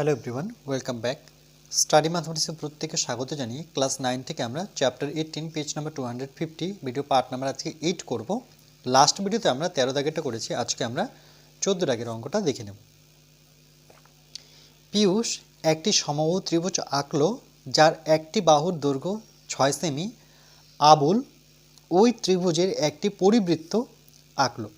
Hello everyone welcome back study ম্যাথমেটিক্সে প্রত্যেকে স্বাগত জানিয়ে ক্লাস নাইন থেকে আমরা chapter eighteen page number two hundred fifty video part number আজকে এইট করব। লাস্ট ভিডিওতে আমরা তেরো দাগেরটা করেছি, আজকে আমরা চোদ্দ দাগের অঙ্কটা দেখে নেব। পিয়ুষ একটি সমবাহু ত্রিভুজ আঁকলো, যার একটি বাহুর দৈর্ঘ্য ছয় সেমি। আবুল ওই ত্রিভুজের একটি পরিবৃত্ত আঁকলো।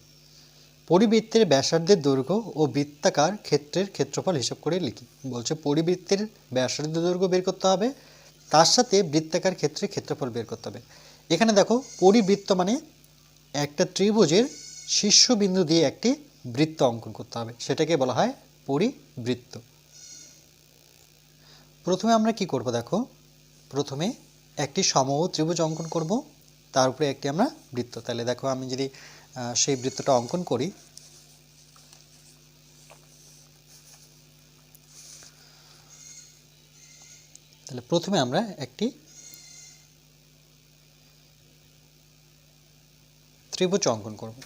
পরিবৃত্তের ব্যাসার্ধের দৈর্ঘ্য ও বৃত্তাকার ক্ষেত্রের ক্ষেত্রফল হিসাব করে লিখি। বলছে পরিবৃত্তের ব্যাসার্ধ দৈর্ঘ্য বের করতে হবে, তার সাথে বৃত্তাকার ক্ষেত্রে ক্ষেত্রফল বের করতে হবে। এখানে দেখো পরিবৃত্ত মানে একটা ত্রিভুজের শীর্ষবিন্দু দিয়ে একটি বৃত্ত অঙ্কন করতে হবে, সেটাকে বলা হয় পরিবৃত্ত। প্রথমে আমরা কি করব দেখো, প্রথমে একটি সমবাহু ত্রিভুজ অঙ্কন করব, তার উপরে একটি আমরা বৃত্ত। তাহলে দেখো আমি যদি সেই বৃত্তটা অঙ্কন করি। তাহলে প্রথমে আমরা একটি ত্রিভুজ অঙ্কন করব।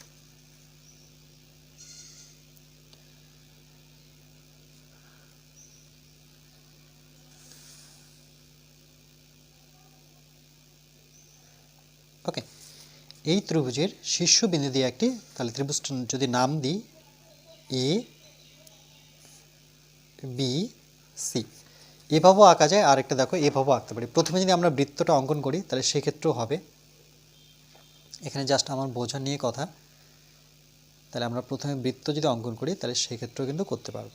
ওকে এই ত্রিভুজের শীর্ষবিন্দু দিয়ে একটি তাহলে ত্রিভুজটা যদি নাম দিই এ বি সি এভাবেও আঁকা যায় আর একটা দেখো, এভাবেও আঁকতে পারি। প্রথমে যদি আমরা বৃত্তটা অঙ্কন করি, তাহলে সেক্ষেত্রেও হবে। এখানে জাস্ট আমার বোঝা নিয়ে কথা। তাহলে আমরা প্রথমে বৃত্ত যদি অঙ্কন করি, তাহলে সেক্ষেত্রেও কিন্তু করতে পারব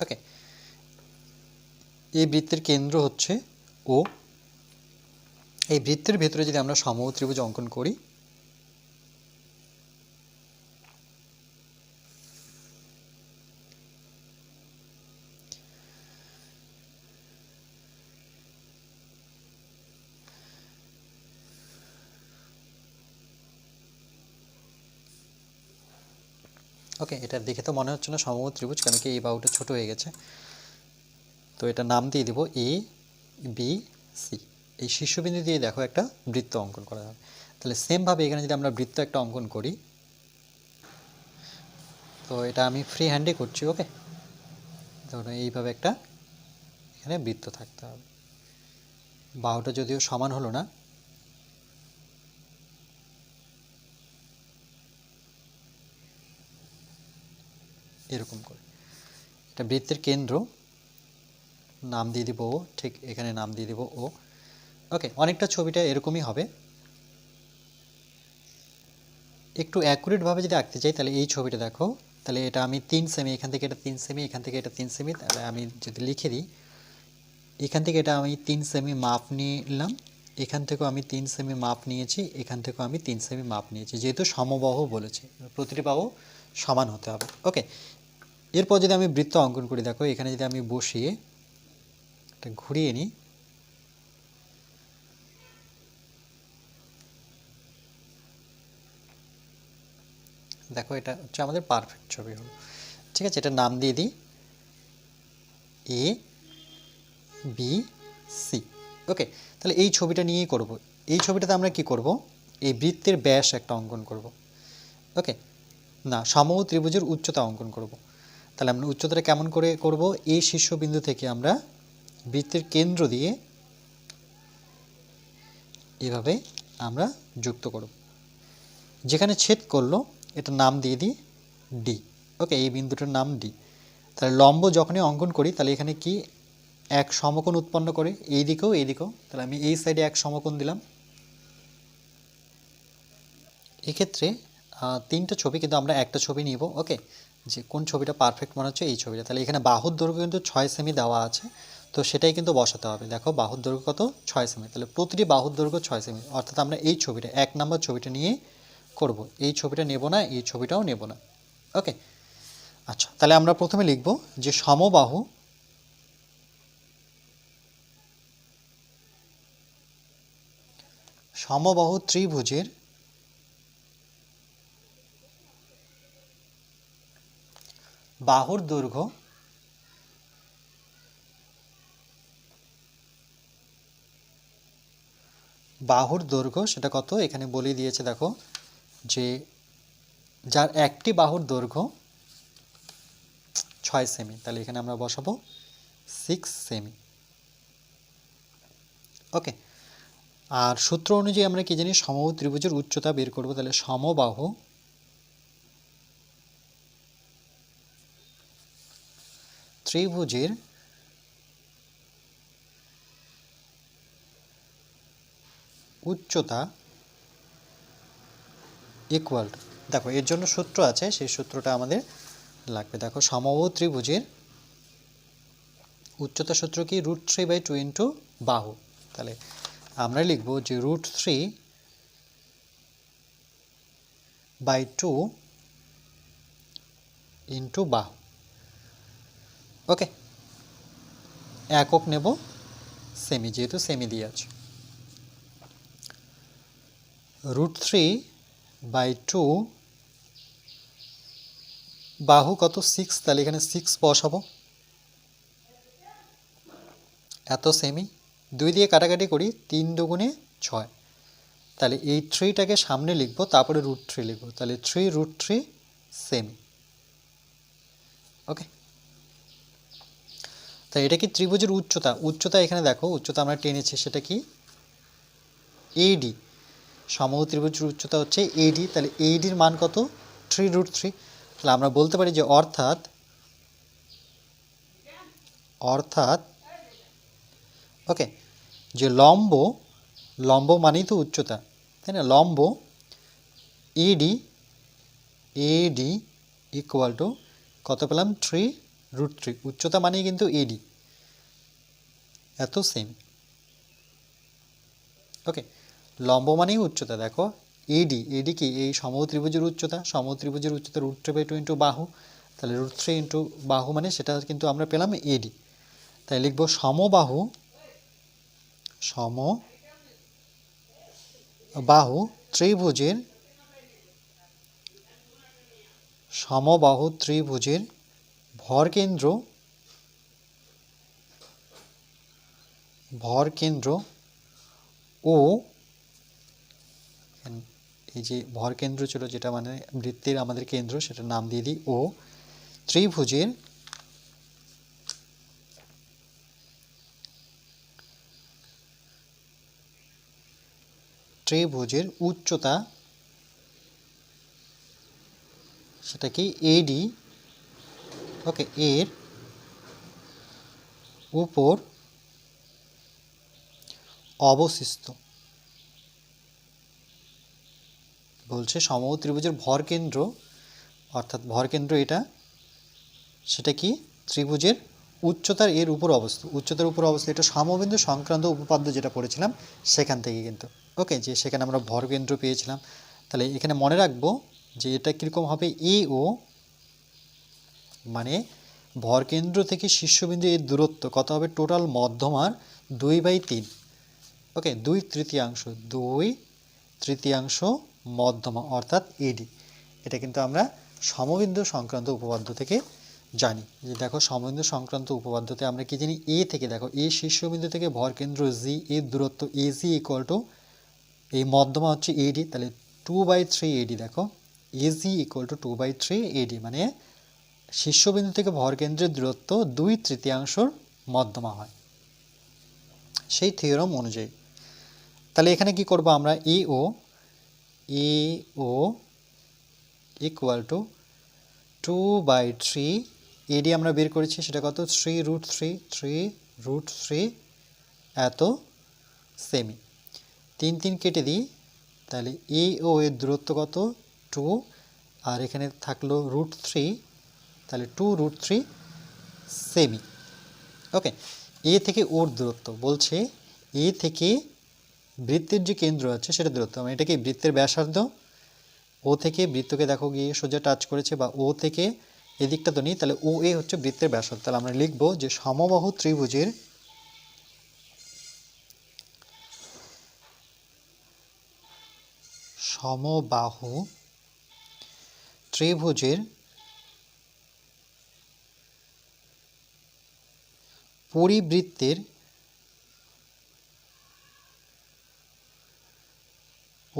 ওকে এই বৃত্তের কেন্দ্র হচ্ছে ও এই বৃত্তের ভেতরে যদি আমরা সমবাহু ত্রিভুজ অঙ্কন করি, ওকে এটা দেখে তো মনে হচ্ছে না সমবাহু ত্রিভুজ, কেন কি এই বাহুটা ছোট হয়ে গেছে। তো এটা নাম দিয়ে দিব এ বি সি এই শীর্ষবিন্দু দিয়ে দেখো একটা বৃত্ত অঙ্কন করা হবে তাহলে সেমভাবে এখানে যদি আমরা বৃত্ত একটা অঙ্কন করি, তো এটা আমি ফ্রি হ্যান্ডে করছি ওকে ধরো এইভাবে একটা এখানে বৃত্ত থাকতে হবে। বাহুটা যদিও সমান হলো না, এরকম করে। এটা বৃত্তের কেন্দ্র নাম দিয়ে দিব ও, ঠিক এখানে নাম দিয়ে দিব ও। ওকে, অনেকটা ছবিটা এরকমই হবে। একটু অ্যাকুরেটভাবে যদি আঁকতে চাই, তাহলে এই ছবিটা দেখো। তাহলে এটা আমি তিন সেমি এখান থেকে এটা তিন সেমি এখান থেকে এটা তিন সেমি তাহলে আমি যদি লিখে দিই, এখান থেকে এটা আমি তিন সেমি মাপ নিয়ে নিলাম। এখান থেকেও আমি তিন সেমি মাপ নিয়েছি, এখান থেকেও আমি তিন সেমি মাপ নিয়েছি, যেহেতু সমবাহু বলেছে। প্রতিটি বাহু সমান হতে হবে। ওকে, এরপর যদি আমি বৃত্ত অঙ্কন করি, দেখো এখানে যদি আমি বসিয়ে এটা ঘুরিয়ে নিই। দেখো এটা হচ্ছে আমাদের পারফেক্ট ছবি হলো। ঠিক আছে এটা নাম দিয়ে দিই। এ বি সি ওকে তাহলে এই ছবিটা নিয়েই করব। এই ছবিটাতে আমরা কি করব? এই বৃত্তের ব্যাস একটা অঙ্কন করব। ওকে না সমবাহু ত্রিভুজের উচ্চতা অঙ্কন করব। তাহলে আমরা উচ্চতাটা কেমন করে করব? এই শীর্ষবিন্দু থেকে আমরা বৃত্তের কেন্দ্র দিয়ে এভাবে আমরা যুক্ত করব। যেখানে ছেদ করল এটা নাম দিয়ে দিই ডি ওকে এই বিন্দুটার নাম ডি তাহলে লম্ব যখনই অঙ্কন করি, তাহলে এখানে কি এক সমকোণ উৎপন্ন করে? এই দিকেও এই দিকেও। তাহলে আমি এই সাইডে এক সমকোণ দিলাম। এক্ষেত্রে তিনটা ছবি কিন্তু আমরা একটা ছবি নিব। ওকে যে কোন ছবিটা পারফেক্ট মনে হচ্ছে, এই ছবিটা। তাহলে এখানে বাহুর দৈর্ঘ্য কিন্তু ছয় সেমি দেওয়া আছে। তো সেটাই কিন্তু বসাতে হবে। দেখো বাহুর দৈর্ঘ্য কত? ছয় সেমি। তাহলে প্রতিটি বাহুর দৈর্ঘ্য ছয় সেমি। অর্থাৎ আমরা এই ছবিটা, এক নম্বর ছবিটা নিয়ে করব। এই ছবিটা নেব না, এই ছবিটাও নেব না। ওকে? আচ্ছা তাহলে আমরা প্রথমে লিখব যে সমবাহু সমবাহু ত্রিভুজের বাহুর দৈর্ঘ্য বাহুর দৈর্ঘ্য, সেটা কত? এখানে বলে দিয়েছে, দেখো, যে যার একটি বাহুর দৈর্ঘ্য ছয় সেমি, তাহলে এখানে আমরা বসাবো সিক্স সেমি। ওকে আর সূত্র অনুযায়ী আমরা কি জানি, সমবাহু ত্রিভুজের উচ্চতা বের করব, তাহলে সমবাহু ত্রিভুজের উচ্চতা ইকুয়াল দেখো, এর জন্য সূত্র আছে, সেই সূত্রটা আমাদের লাগবে। দেখো, সমবাহু ত্রিভুজের উচ্চতা সূত্র কি? Root three by two into বাহু। তাহলে আমরা লিখব যে root three by two into বাহু। ওকে একক নেব সেমি যেহেতু সেমি দিয়ে আছে। রুট থ্রি বাই টু, বাহু কত? সিক্স, তাহলে এখানে সিক্স বসাবো। এত সেমি দুই দিয়ে কাটাকাটি করি, তিন দুগুণে ছয়। তাহলে এই থ্রিটাকে সামনে লিখব, তারপরে রুট থ্রি লিখব। তাহলে থ্রি রুট থ্রি সেমি ওকে তাই এটা কি ত্রিভুজের উচ্চতা? উচ্চতা এখানে দেখো, উচ্চতা আমরা টেনেছি, সেটা কি? এডি সমবাহু ত্রিভুজের উচ্চতা হচ্ছে এডি তাহলে এইডির মান কত? থ্রি রুট থ্রি তাহলে আমরা বলতে পারি যে অর্থাৎ অর্থাৎ ওকে যে লম্ব লম্ব মানেই তো উচ্চতা, তাই না? লম্ব এডি এডি ইকুয়াল টু কত পেলাম? থ্রি রুট থ্রি উচ্চতা মানেই কিন্তু এডি এত সেম ওকে লম্ব মানেই উচ্চতা, দেখো। এডি এডি কি? এই সমবাহু ত্রিভুজের উচ্চতা সমবাহু ত্রিভুজের উচ্চতা root three by two into বাহু। তাহলে রুট থ্রি ইন্টু বাহু মানে সেটা কিন্তু আমরা পেলাম এডি তাই লিখব সমবাহু সম বাহু ত্রিভুজের, সমবাহু ত্রিভুজের ভর কেন্দ্র ভর কেন্দ্র ও এই যে ভর কেন্দ্র ছিল, যেটা মানে বৃত্তের আমাদের কেন্দ্র সেটা নাম দিয়ে দিই ও। ত্রিভুজের ত্রিভুজের উচ্চতা সেটা কি এডি ওকে, এর উপর অবশিষ্ট। বলছে সমবাহু ত্রিভুজের ভর কেন্দ্র, অর্থাৎ ভর কেন্দ্র এটা, সেটা কি? ত্রিভুজের উচ্চতার এর উপর অবস্থিত। উচ্চতার উপর অবস্থিত, এটা সমবিন্দু সংক্রান্ত উপপাদ্য যেটা পড়েছিলাম, সেখান থেকে কিন্তু। ওকে, যে সেখানে আমরা ভর কেন্দ্র পেয়েছিলাম। তাহলে এখানে মনে রাখব যে এটা কীরকম হবে? এ ও মানে ভর কেন্দ্র থেকে শীর্ষবিন্দু এর দূরত্ব কত হবে? টোটাল মধ্যমার দুই বাই তিন। ওকে, দুই তৃতীয়াংশ দুই তৃতীয়াংশ মধ্যমা অর্থাৎ এডি এটা কিন্তু আমরা সমবিন্দু সংক্রান্ত উপপাদ্য থেকে জানি। যে দেখো সমবিন্দু সংক্রান্ত উপপাদ্যতে আমরা কি জানি? এ থেকে দেখো, এ শীর্ষবিন্দু থেকে ভর কেন্দ্র জি এর দূরত্ব এ জি ইকুয়াল টু এই মধ্যমা হচ্ছে এডি তাহলে টু বাই থ্রি এডি দেখো AG equal to two by three AD মানে শীর্ষবিন্দু থেকে ভর কেন্দ্রের দূরত্ব দুই তৃতীয়াংশর মধ্যমা হয়। সেই থিওরম অনুযায়ী। তাহলে এখানে কি করব আমরা? A O A O equal to two by three AD আমরা বের করেছি, সেটা কত? Three root three three root three এত সেমি তিন তিন কেটে দিই, তাহলে এ ও এর দূরত্ব কত? টু আর এখানে থাকল রুট থ্রি তাহলে টু রুট থ্রি সেমি ওকে এ থেকে ওর দূরত্ব। বলছে এ থেকে বৃত্তের যে কেন্দ্র আছে সেটা দূরত্ব। মানে এটা কি বৃত্তের ব্যাসার্ধ? ও থেকে বৃত্তকে দেখো গিয়ে সোজা টাচ করেছে বা ও থেকে এদিকটা তো নেই, তাহলে ও এ হচ্ছে বৃত্তের ব্যাসার্ধ। তাহলে আমরা লিখব যে সমবাহু ত্রিভুজের সমবাহু ত্রিভুজের পরিবৃত্তের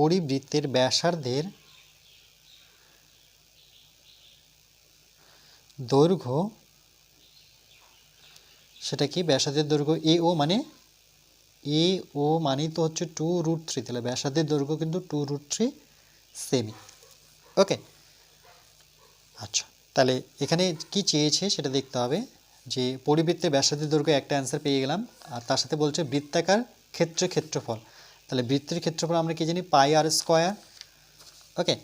পরিবৃত্তের ব্যাসার্ধের দৈর্ঘ্য, সেটা কি? ব্যাসার্ধের দৈর্ঘ্য এ ও মানে এ ও মানে তো হচ্ছে টু রুট থ্রি তাহলে ব্যাসার্ধের দৈর্ঘ্য কিন্তু টু রুট থ্রি সেমি ওকে আচ্ছা তাহলে এখানে কি চেয়েছে সেটা দেখতে হবে, যে পরিবৃত্তে ব্যাসার্ধের দৈর্ঘ্য একটা অ্যান্সার পেয়ে গেলাম, আর তার সাথে বলছে বৃত্তাকার ক্ষেত্রে ক্ষেত্রফল। তাহলে বৃত্তের ক্ষেত্রফল আমরা কি জানি? Pi r square. ওকে,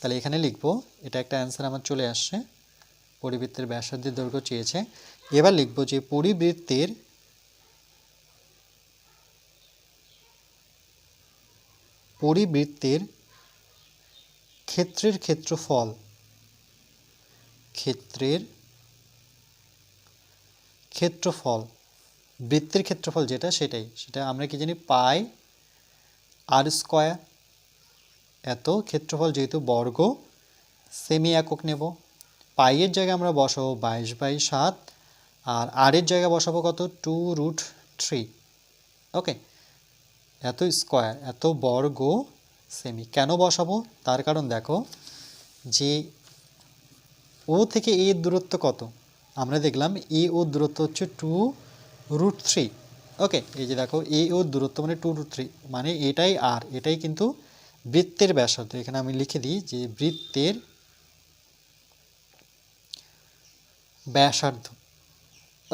তাহলে এখানে লিখব, এটা একটা অ্যান্সার আমার চলে আসছে। পরিবৃত্তের ব্যাসার্ধের দৈর্ঘ্য চেয়েছে। এবার লিখব যে পরিবৃত্তের পরিবৃত্তের ক্ষেত্রের ক্ষেত্রফল ক্ষেত্রের ক্ষেত্রফল, বৃত্তের ক্ষেত্রফল যেটা সেটাই, সেটা আমরা কি জানি? Pi r square. এত ক্ষেত্রফল যেহেতু বর্গ সেমি একক নেব। পাইয়ের জায়গায় আমরা বসাবো বাইশ বাই সাত, আর আরের জায়গায় বসাবো কত? টু রুট থ্রি ওকে এত স্কোয়ার, এত বর্গ সেমি কেন বসাবো? তার কারণ দেখো যে ও থেকে এ দূরত্ব কত? আমরা দেখলাম এ ও দূরত্ব হচ্ছে টু রুট থ্রি ওকে এই যে দেখো এ ও দূরত্ব মানে টু রুট থ্রি মানে এটাই আর এটাই কিন্তু বৃত্তের ব্যাসার্ধ। এখানে আমি লিখে দিই যে বৃত্তের ব্যাসার্ধ।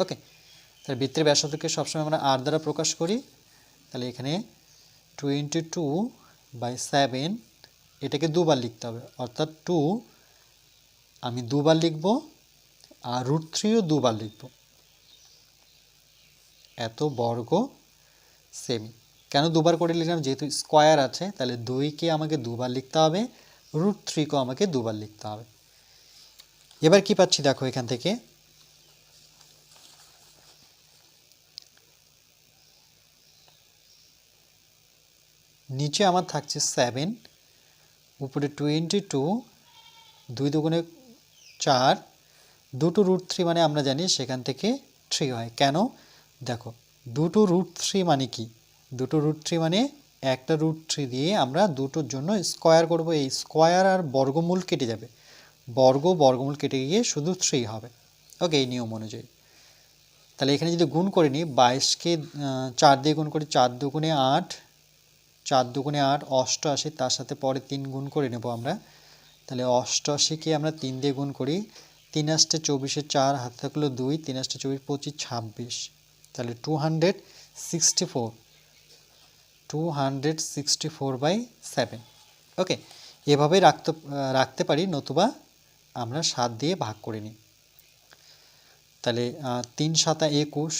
ওকে তাহলে বৃত্তের ব্যাসার্ধকে সবসময় আমরা আর দ্বারা প্রকাশ করি। তাহলে এখানে টোয়েন্টি টু বাই সেভেন এটাকে দুবার লিখতে হবে। অর্থাৎ টু আমি দুবার লিখব, আর রুট থ্রিও দুবার লিখব। এত বর্গ সেমি। কেন দুবার করে লিখলাম? যেহেতু স্কোয়ার আছে, তাহলে দুইকে আমাকে দুবার লিখতে হবে, রুট থ্রিকেও আমাকে দুবার লিখতে হবে। এবার কি পাচ্ছি দেখো এখান থেকে? নিচে আমার থাকছে সেভেন উপরে টোয়েন্টি টু দুই দুগুণে চার, দুটো রুট থ্রি মানে আমরা জানি সেখান থেকে থ্রি হয়। কেন? দেখো, দুটো রুট থ্রি মানে কি? দুটো রুট থ্রি মানে একটা রুট থ্রি দিয়ে আমরা দুটোর জন্য স্কোয়ার করব। এই স্কোয়ার আর বর্গমূল কেটে যাবে। বর্গ, বর্গমূল কেটে গিয়ে শুধু থ্রি হবে। ওকে এই নিয়ম অনুযায়ী। তাহলে এখানে যদি গুণ করে নিই, বাইশকে চার দিয়ে গুণ করি, চার দুগুণে আট, চার দুগুণে আট, অষ্টআশি, তার সাথে পরে তিন গুণ করে নেব আমরা। তাহলে অষ্টআশিকে আমরা তিন দিয়ে গুণ করি, তিন আষ্টে চব্বিশে চার, হাতে থাকল দুই, তিন আষ্টে চব্বিশ, পঁচিশ, ছাব্বিশ। তাহলে two hundred sixty four two hundred sixty four by seven okay এভাবে রাখতে রাখতে পারি, নতুবা আমরা সাত দিয়ে ভাগ করে নিই। তাহলে তিন সাতা একুশ,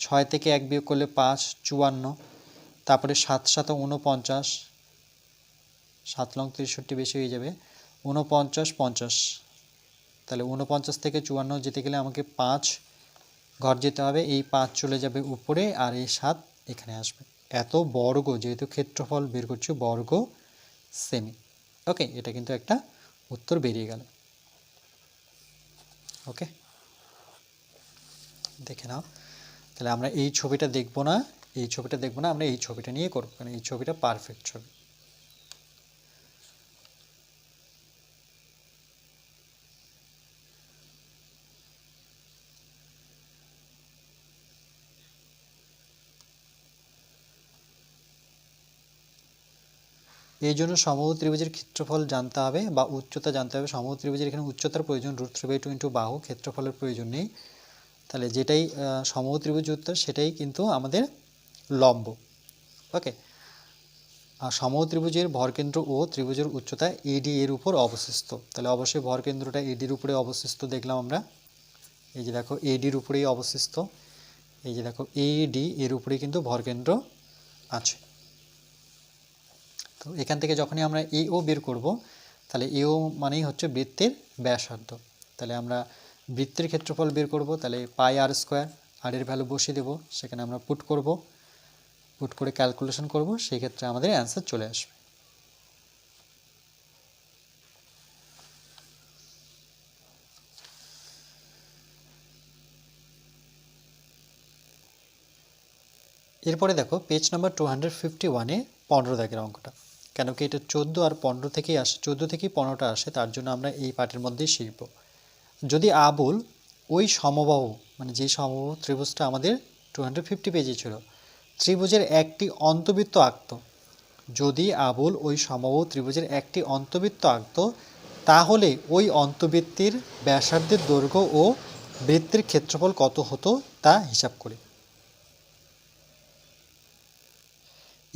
ছয় থেকে এক বিয়োগ করলে পাঁচ, চুয়ান্ন, তারপরে সাত সাত উনপঞ্চাশ সাত লং তেষট্টি বেশি হয়ে যাবে উনপঞ্চাশ পঞ্চাশ। তাহলে উনপঞ্চাশ থেকে চুয়ান্ন যেতে গেলে আমাকে পাঁচ ঘর যেতে হবে, এই পাঁচ চলে যাবে উপরে আর এই সাত এখানে আসবে। এত বর্গ, যেহেতু ক্ষেত্রফল বের করছি, বর্গ সেমি ওকে, এটা কিন্তু একটা উত্তর বেরিয়ে গেল। ওকে, দেখে নাও। তাহলে আমরা এই ছবিটা দেখব না, এই ছবিটা দেখব না, আমরা এই ছবিটা নিয়ে করব, কারণ এই ছবিটা পারফেক্ট ছবি। এই জন্য সমবাহু ত্রিভুজের ক্ষেত্রফল জানতে হবে বা উচ্চতা জানতে হবে। সমবাহু ত্রিভুজের এখানে উচ্চতার প্রয়োজন, root three by two into বাহু, ক্ষেত্রফলের প্রয়োজন নেই। তাহলে যেটাই সমবাহু ত্রিভুজ উত্তর, সেটাই কিন্তু আমাদের লম্ব। ওকে? আর সমবাহু ত্রিভুজের ভরকেন্দ্র ও ত্রিভুজের উচ্চতা এডি এর উপর অবস্থিত তাহলে অবশ্যই ভরকেন্দ্রটা এডির উপরে অবস্থিত দেখলাম আমরা। এই যে দেখো এডির উপরেই অবস্থিত এই যে দেখো, এডি এর উপরেই কিন্তু ভরকেন্দ্র আছে। তো এখান থেকে যখনই আমরা এও বের করব, তাহলে এও মানেই হচ্ছে বৃত্তের ব্যাসার্ধ। তাহলে আমরা বৃত্তের ক্ষেত্রফল বের করব, তাহলে পাই আর স্কোয়ার, আর এর ভ্যালু বসিয়ে দেবো, সেখানে আমরা পুট করব। পুট করে ক্যালকুলেশন করব, সেই ক্ষেত্রে আমাদের অ্যান্সার চলে আসবে। এরপরে দেখো page number two hundred fifty ওয়ানে পনেরো দাগের অঙ্কটা। কেন কি এটা চোদ্দ আর পনেরো থেকেই আসে, চোদ্দ থেকেই পনেরোটা আসে, তার জন্য আমরা এই পার্টের মধ্যেই শিখব। যদি আবুল ওই সমবাহু মানে যে সমবাহু ত্রিভুজটা আমাদের টু হান্ড্রেড ফিফটি পেজে ছিল, ত্রিভুজের একটি অন্তবৃত্ত আঁকত, যদি আবুল ওই সমবাহু ত্রিভুজের একটি অন্তবৃত্ত আঁকত, তাহলে ওই অন্তবৃত্তির ব্যাসার্ধের দৈর্ঘ্য ও বৃত্তির ক্ষেত্রফল কত হতো তা হিসাব করি।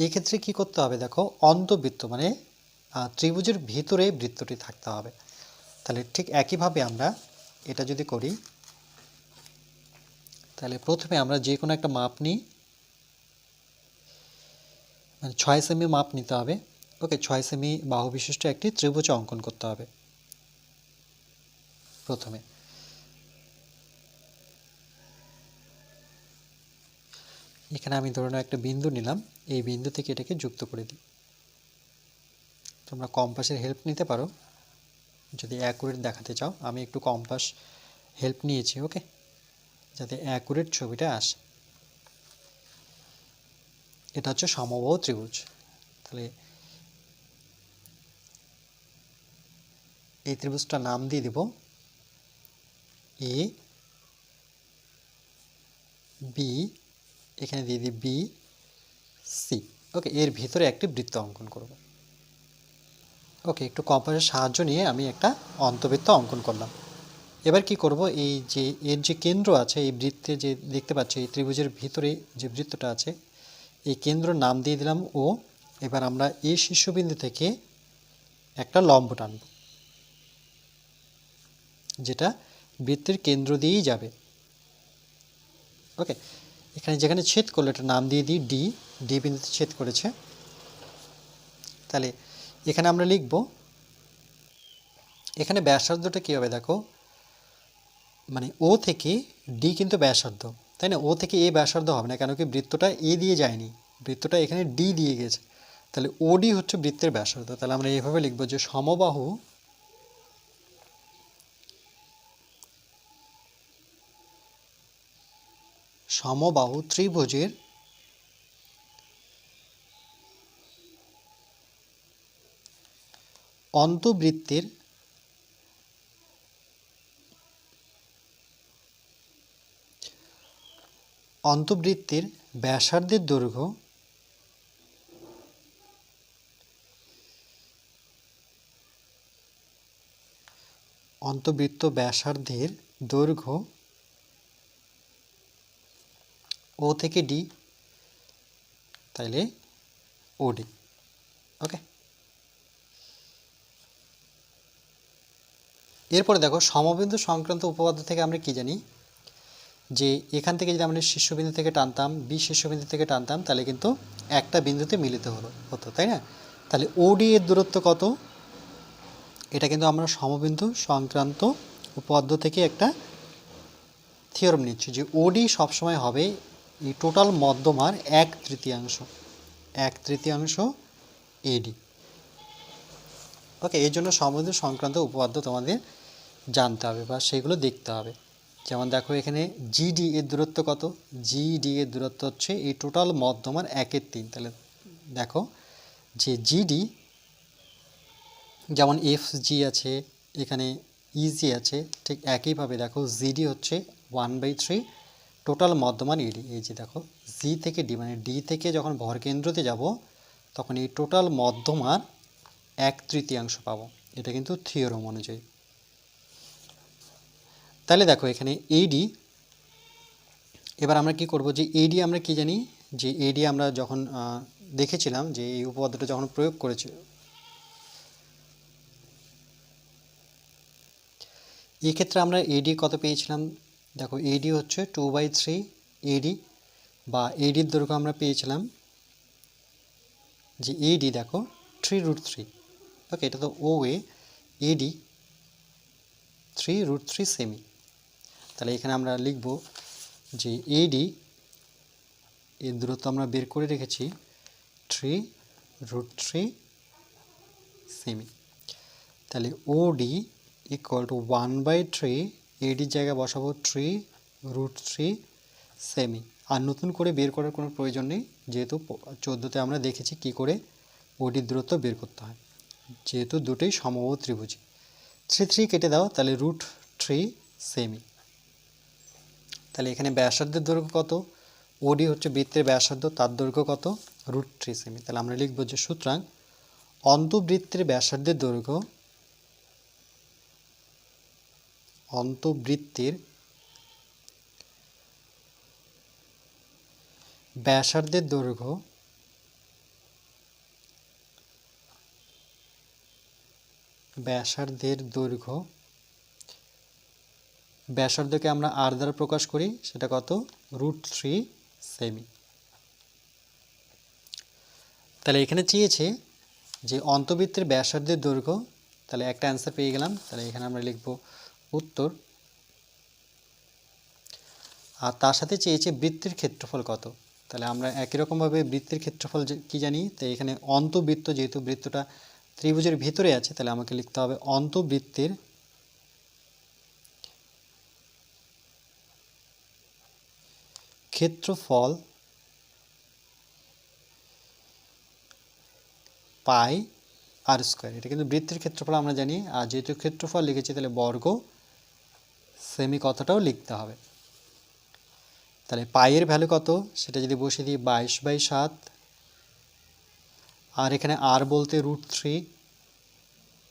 এক্ষেত্রে কি করতে হবে? দেখো অন্তবৃত্ত মানে ত্রিভুজের ভিতরে বৃত্তটি থাকতে হবে। তাহলে ঠিক একইভাবে আমরা এটা যদি করি, তাহলে প্রথমে আমরা যে কোনো একটা মাপ নিই। মানে ছয় সেমি মাপ নিতে হবে। ওকে, ছয় সেমি বাহু বিশিষ্ট একটি ত্রিভুজ অঙ্কন করতে হবে। প্রথমে। এখানে আমি ধরে একটা বিন্দু নিলাম, এই বিন্দু থেকে এটাকে যুক্ত করে দিই। তোমরা কম্পাসের হেল্প নিতে পারো। যদি অ্যাকুরেট দেখাতে চাও, আমি একটু কম্পাস হেল্প নিয়েছি ওকে যাতে অ্যাকুরেট ছবিটা আসে। এটা হচ্ছে সমবাহু ত্রিভুজ। তাহলে এই ত্রিভুজটা নাম দিয়ে দিব এ বি এখানে দিয়ে দিই বি সি ওকে এর ভিতরে একটি বৃত্ত অঙ্কন করব। ওকে একটু কম্পাসের সাহায্য নিয়ে আমি একটা অন্তবৃত্ত অঙ্কন করলাম। এবার কি করব? এই যে, এর যে কেন্দ্র আছে, এই বৃত্তে যে দেখতে পাচ্ছি, এই ত্রিভুজের ভিতরে যে বৃত্তটা আছে, এই কেন্দ্র নাম দিয়ে দিলাম ও এবার আমরা এই শীর্ষবিন্দু থেকে একটা লম্ব টানব, যেটা বৃত্তের কেন্দ্র দিয়েই যাবে। ওকে এখানে যেখানে ছেদ করল, এটা নাম দিয়ে দিই ডি ডি বিন্দুতে ছেদ করেছে। তাহলে এখানে আমরা লিখব, এখানে ব্যাসার্ধটা কী হবে দেখো? মানে ও থেকে ডি কিন্তু ব্যাসার্ধ। তাই না? ও থেকে এ ব্যাসার্ধ হবে না, কেন কি বৃত্তটা এ দিয়ে যায়নি। বৃত্তটা এখানে ডি দিয়ে গেছে। তাহলে ওডি হচ্ছে বৃত্তের ব্যাসার্ধ। তাহলে আমরা এইভাবে লিখব যে সমবাহু সমবাহু ত্রিভুজের অন্তবৃত্তের অন্তবৃত্তের ব্যাসার্ধের দৈর্ঘ্য অন্তবৃত্ত ব্যাসার্ধের দৈর্ঘ্য ও থেকে ডি, তাইলে ওডি ওকে? এরপরে দেখো, সমবিন্দু সংক্রান্ত উপপাদ্য থেকে আমরা কি জানি? যে এখান থেকে যদি আমরা শীর্ষবিন্দু থেকে টানতাম, বি শীর্ষবিন্দু থেকে টানতাম, তাহলে কিন্তু একটা বিন্দুতে মিলিত হলো, হতো, তাই না? তাহলে ওডি এর দূরত্ব কত? এটা কিন্তু আমরা সমবিন্দু সংক্রান্ত উপপাদ্য থেকে একটা থিওরম নিচ্ছি যে ওডি সবসময় হবে এই টোটাল মধ্যমার এক তৃতীয়াংশ এক তৃতীয়াংশ এডি ওকে এই জন্য সমবিন্দু সংক্রান্ত উপপাদ্য তোমাদের জানতে হবে বা সেগুলো দেখতে হবে। যেমন দেখো এখানে জিডি এর দূরত্ব কত? জিডি এর দূরত্ব হচ্ছে এই টোটাল মধ্যমার একের তিন। তাহলে দেখো যে জিডি যেমন এফ জি আছে, এখানে ইজি আছে, ঠিক একইভাবে দেখো জিডি হচ্ছে ওয়ান বাই থ্রি টোটাল মধ্যমান ইডি এই যে দেখো জি থেকে ডি মানে ডি থেকে যখন ভরকেন্দ্রতে যাব, তখন এই টোটাল মধ্যমার এক তৃতীয়াংশ পাবো। এটা কিন্তু থিওরম অনুযায়ী। তাহলে দেখো, এখানে এইডি এবার আমরা কি করব যে এইডি আমরা কি জানি? যে এইডি আমরা যখন দেখেছিলাম যে এই উপপাদ্যটা যখন প্রয়োগ করেছে এই ক্ষেত্রে আমরা এডি কত পেয়েছিলাম? দেখো এডি হচ্ছে টু বাই থ্রি এডি বা এডির দৈর্ঘ্য আমরা পেয়েছিলাম যে এডি দেখো থ্রি রুট থ্রি ওকে এটা তো O A AD three root three semi তাহলে এখানে আমরা লিখব যে এডি এর দূরত্ব আমরা বের করে রেখেছি থ্রি রুট থ্রি সেমি তাহলে OD equal to one by three এডির জায়গায় বসাবো থ্রি রুট থ্রি সেমি আর নতুন করে বের করার কোনো প্রয়োজন নেই, যেহেতু চোদ্দোতে আমরা দেখেছি কি করে ওডির দূরত্ব বের করতে হয়। যেহেতু দুটোই সমবাহু ত্রিভুজ। থ্রি থ্রি কেটে দাও, তাহলে রুট থ্রি সেমি তাহলে এখানে ব্যাসার্ধের দৈর্ঘ্য কত? ওডি হচ্ছে বৃত্তের ব্যাসার্ধ, তার দৈর্ঘ্য কত? রুট থ্রি সেমি তাহলে আমরা লিখব যে সুতরাং অন্তবৃত্তের ব্যাসার্ধের দৈর্ঘ্য অন্তবৃত্তের ব্যাসার্ধের দৈর্ঘ্য ব্যাসার্ধের দৈর্ঘ্য ব্যাসার্ধকে আমরা আর দ্বারা প্রকাশ করি, সেটা কত? রুট থ্রি সেমি। তাহলে এখানে চেয়েছে যে অন্তবৃত্তের ব্যাসার্ধের দৈর্ঘ্য, তাহলে একটা অ্যান্সার পেয়ে গেলাম, তাহলে এখানে আমরা লিখব উত্তর। আর তার সাথে চেয়েছে বৃত্তের ক্ষেত্রফল কত? তাহলে আমরা একই রকমভাবে বৃত্তের ক্ষেত্রফল কি জানি? তো এখানে অন্তবৃত্ত যেহেতু বৃত্তটা ত্রিভুজের ভিতরে আছে, তাহলে আমাকে লিখতে হবে অন্তবৃত্তের ক্ষেত্রফল পাই আর স্কোয়ার। এটা কিন্তু বৃত্তের ক্ষেত্রফল আমরা জানি। আর যেহেতু ক্ষেত্রফল লিখেছি, তাহলে বর্গ সেমি কথাটাও লিখতে হবে। তাহলে পাইয়ের ভ্যালু কত? সেটা যদি বসিয়ে দিই বাইশ বাই সাত। আর এখানে আর বলতে রুট থ্রি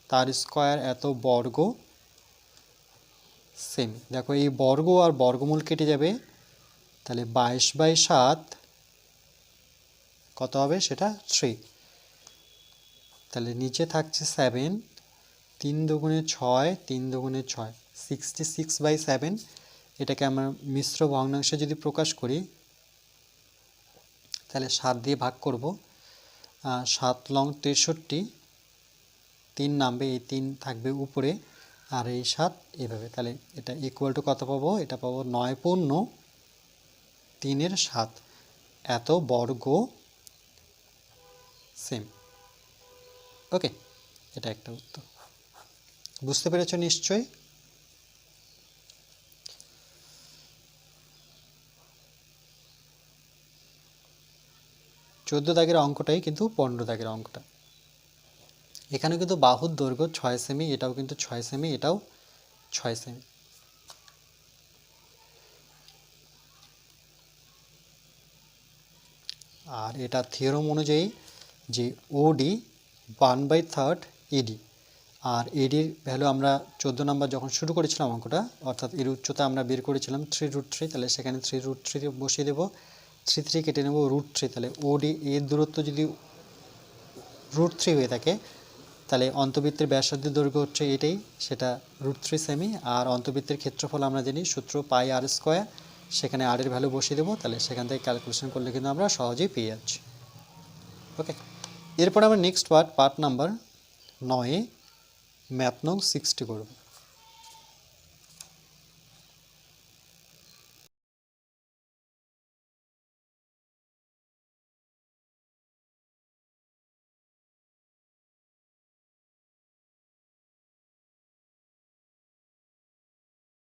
তার স্কোয়ার এত বর্গ সেমি দেখো এই বর্গ আর বর্গমূল কেটে যাবে। তাহলে বাইশ বাই সাত কত হবে? সেটা থ্রি তাহলে নিচে থাকছে সেভেন তিন দুগুণে ছয়, তিন দুগুণে ছয়। সিক্সটি সিক্স বাই সেভেন এটাকে আমরা মিশ্র ভগ্নাংশে যদি প্রকাশ করি, তাহলে সাত দিয়ে ভাগ করব। সাত লং তেষট্টি, তিন নামবে, এই তিন থাকবে উপরে, আর এই সাত এভাবে। তাহলে এটা ইকুয়াল টু কত পাবো? এটা পাবো নয় পূর্ণ তিনের সাত। এত বর্গ সেম ওকে এটা একটা উত্তর। বুঝতে পেরেছ নিশ্চয়ই? চোদ্দ দাগের অঙ্কটাই কিন্তু পনেরো দাগের অঙ্কটা। এখানে কিন্তু বাহুর দৈর্ঘ্য ছয় সেমি, এটাও কিন্তু ছয় সেমি, এটাও ছয় সেমি। আর এটা থিওরম অনুযায়ী যে OD one by third AD আর এডির ভ্যালু আমরা চোদ্দ নাম্বার যখন শুরু করেছিলাম অঙ্কটা, অর্থাৎ এর উচ্চতা আমরা বের করেছিলাম থ্রি রুট থ্রি তাহলে সেখানে থ্রি রুট থ্রি বসিয়ে দেবো। থ্রি থ্রি কেটে নেব রুট থ্রি তাহলে ওডি এর দূরত্ব যদি রুট থ্রি হয়ে থাকে, তাহলে অন্তবৃত্তের ব্যাসার্ধের দৈর্ঘ্য হচ্ছে এটাই, সেটা রুট থ্রি সেমি আর অন্তবৃত্তের ক্ষেত্রফল আমরা জানি সূত্র পাই আর স্কোয়ার সেখানে আর এর ভ্যালু বসিয়ে দেবো, তাহলে সেখান থেকে ক্যালকুলেশন করলে কিন্তু আমরা সহজেই পেয়ে যাচ্ছি। ওকে এরপর আমরা নেক্সট পার্ট পার্ট নাম্বার নয়ে ম্যাথ নং সিক্সটি করব।